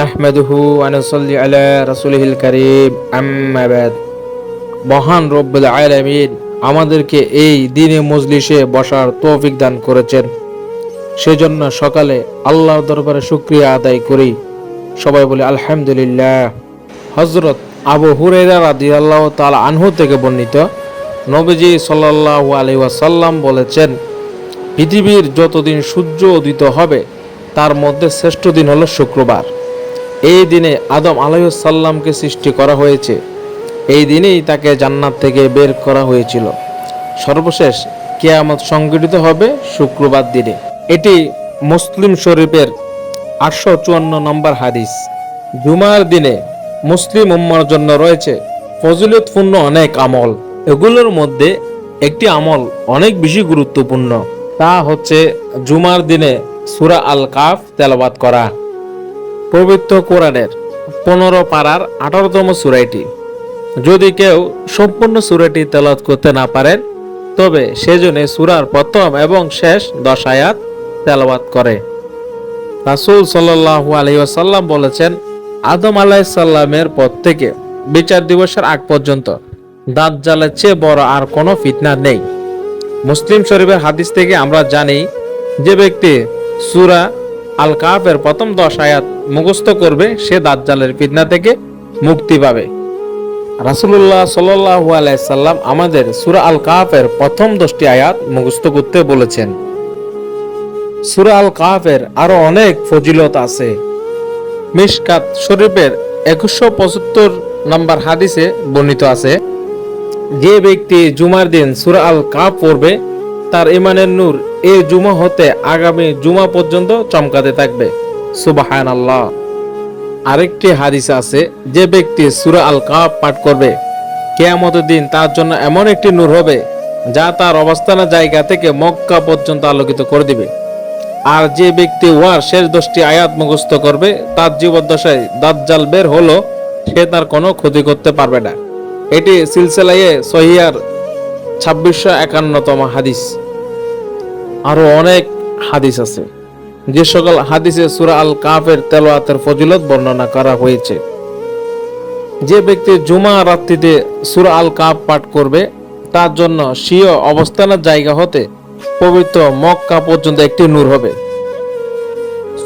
নাহমেদহু আনসল্লি আলা রসুলহিল করিম। আম্মাবাদ মহান রব্বুল আলামিন আমাদেরকে এই দিনে মজলিসে বসার তৌফিক দান করেছেন। সেজন্য সকালে আল্লাহর দরবারে শুক্রিয়া আদায় করি। সবাই বলে, আলহামদুলিল্লাহ। হজরত আবু হুরেরা রাদি আল্লাহ আনহু থেকে বর্ণিত নবীজি সাল্লাল্লাহু আলাইহি ওয়াসাল্লাম বলেছেন, পৃথিবীর যতদিন সূর্য উদিত হবে, তার মধ্যে শ্রেষ্ঠ দিন হলো শুক্রবার। এই দিনে আদম আলাইসাল্লামকে সৃষ্টি করা হয়েছে। এই দিনেই তাকে জান্নাত থেকে বের করা হয়েছিল। সর্বশেষ কেয়ামত সংগঠিত হবে শুক্রবার দিনে। এটি মুসলিম শরীফের আটশো চুয়ান্ন নম্বর হাদিস। জুমার দিনে মুসলিম উম্মার জন্য রয়েছে ফজিলতপূর্ণ অনেক আমল। এগুলোর মধ্যে একটি আমল অনেক বেশি গুরুত্বপূর্ণ। তা হচ্ছে জুমার দিনে সুরা আল কাফ তেলাবাত করা। পবিত্র কোরআনের পনেরো পাড়ার আঠারোতম সুরাইটি। যদি কেউ সম্পূর্ণ সুরাটি তেলাওয়াত করতে না পারেন, তবে সেজন্য সুরার প্রথম এবং শেষ দশ আয়াত করে। রাসূল সাল্লাল্লাহু আলাইহি ওয়াসাল্লাম বলেছেন, আদম আলাইসাল্লামের পর থেকে বিচার দিবসের আগ পর্যন্ত দাজ্জালের চেয়ে বড় আর কোনো ফিতনা নেই। মুসলিম শরীফের হাদিস থেকে আমরা জানি, যে ব্যক্তি সূরা আল কাফের প্রথম দশ আয়াত মুখস্থ করবে সে দাজ্জালের ফিতনা থেকে মুক্তি পাবে। রাসূলুল্লাহ সাল্লাল্লাহু আলাইহি সাল্লাম আমাদের সুরা আল কাফের প্রথম দশটি আয়াত মুখস্থ করতে বলেছেন। সুরা আল কাফের আরও অনেক ফজিলত আছে। মিশকাত শরীফের একুশশো পঁচাত্তর নম্বর হাদিসে বর্ণিত আছে, যে ব্যক্তি জুমার দিন সূরা আল কাফ পড়বে, তার ইমানের নূর এ জুমা হতে আগামী জুমা পর্যন্ত চমকাতে থাকবে। সুবাহান আল্লাহ আরেকটি হাদিস আছে, যে ব্যক্তি সূরা আল কাপ পাঠ করবে কেয়ামত দিন তার জন্য এমন একটি নূর হবে, যা তার অবস্থানের জায়গা থেকে মক্কা পর্যন্ত আলোকিত করে দিবে। আর যে ব্যক্তি ওয়ার শেষ দশটি আয়াত মুখস্থ করবে, তার জীবদ্দশায় দাজ্জাল বের হলো, সে তার কোনো ক্ষতি করতে পারবে না। এটি সিলসিলায়ে সহিয়ার ছাব্বিশশো একান্নতম হাদিস। আরও অনেক হাদিস আছে। যে সকল হাদিসে সুরা আল কাফের তেলোয়াতের ফজিলত বর্ণনা করা হয়েছে। যে ব্যক্তি জুমা রাত্রিতে সুরা আল কাফ পাঠ করবে, তার জন্য স্বীয় অবস্থানের জায়গা হতে পবিত্র মক্কা পর্যন্ত একটি নূর হবে।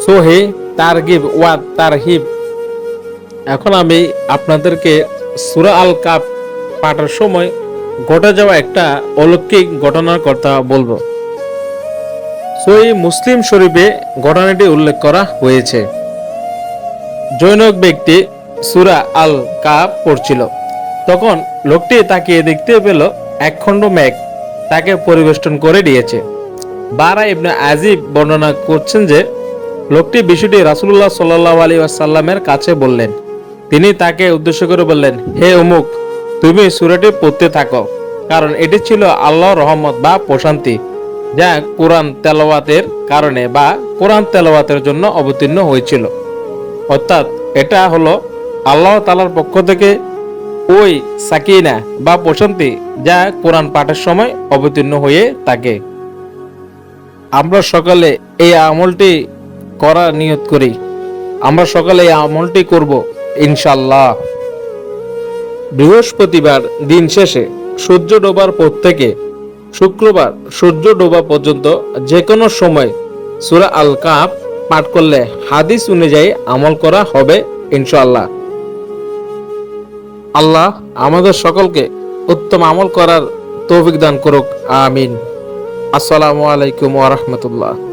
সোহে, তারগিব, ওয়াদ, তারহিব। এখন আমি আপনাদেরকে সুরা আল কাপ পাঠার সময় ঘটে যাওয়া একটা অলৌকিক ঘটনার কথা বলব। সই মুসলিম শরীফে ঘটনাটি উল্লেখ করা হয়েছে। জৈনক ব্যক্তি সুরা আল কাপ পড়ছিল। তখন লোকটি তাকিয়ে দেখতে পেল একখণ্ড মেঘ। তাকে পরিবেষ্টন করে দিয়েছে। বারা ইবনে আজিব বর্ণনা করছেন যে, লোকটি বিষয়টি রাসূলুল্লাহ সাল্লাহ আলী আসাল্লামের কাছে বললেন। তিনি তাকে উদ্দেশ্য করে বললেন, হে অমুক, তুমি সুরাটি পড়তে থাকো, কারণ এটি ছিল আল্লাহ রহমত বা প্রশান্তি। যা কোরআন তেলাওয়াতের কারণে বা কোরআন তেলাওয়াতের জন্য অবতীর্ণ হয়েছিল। অর্থাৎ এটা হলো আল্লাহ তালার পক্ষ থেকে ওই সাকিনা বা প্রশান্তি যা কোরআন পাঠের সময় অবতীর্ণ হয়ে থাকে। আমরা সকালে এই আমলটি করার নিয়ত করি। আমরা সকালে এই আমলটি করব ইনশাল্লাহ বৃহস্পতিবার দিন শেষে সূর্য ডোবার পর থেকে শুক্রবার সূর্য ডোবা পর্যন্ত যে কোনো সময় সুরা আল কাপ পাঠ করলে হাদিস অনুযায়ী আমল করা হবে, ইনশাআল্লাহ। আল্লাহ আমাদের সকলকে উত্তম আমল করার তৌফিক দান করুক, আমিন। আসসালামু আলাইকুম ওয়া রাহমাতুল্লাহ।